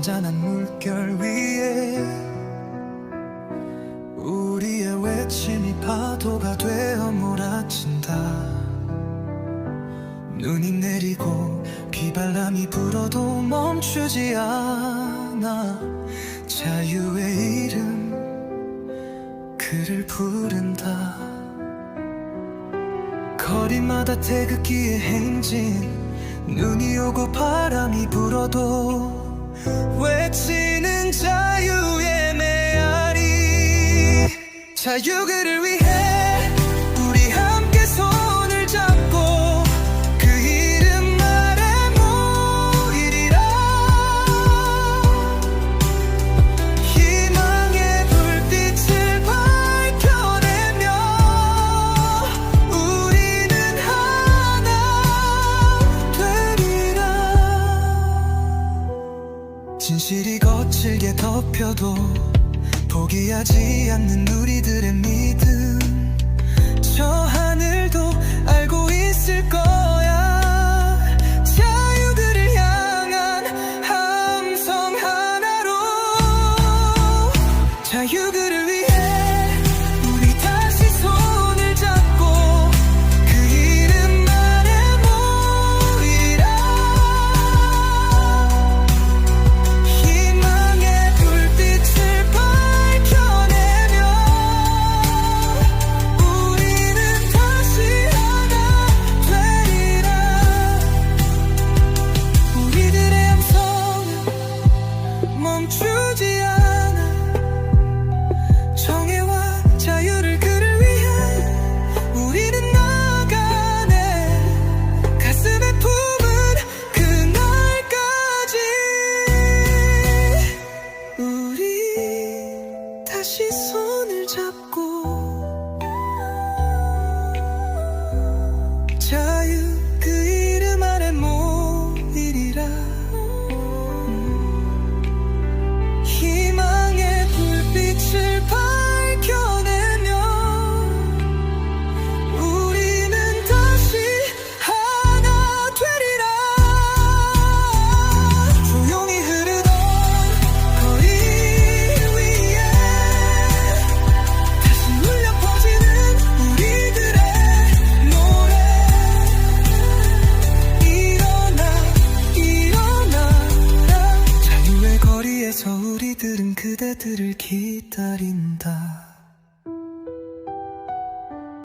잔잔한 물결 위에 우리의 외침이 파도가 되어 몰아친다. 눈이 내리고 비바람이 불어도 멈추지 않아. 자유의 이름 그를 부른다. 거리마다 태극기의 행진 눈이 오고 바람이 불어도 외치는 자유의 메아리. 자유 그를 위해 진실이 거칠게 덮여도 포기하지 않는 우리들의 믿음. 저 하늘도 알고 있을 거야. 자유들을 향한 함성 하나로 자유그를 멈추지 않아. 우리들은 그대들을 기다린다.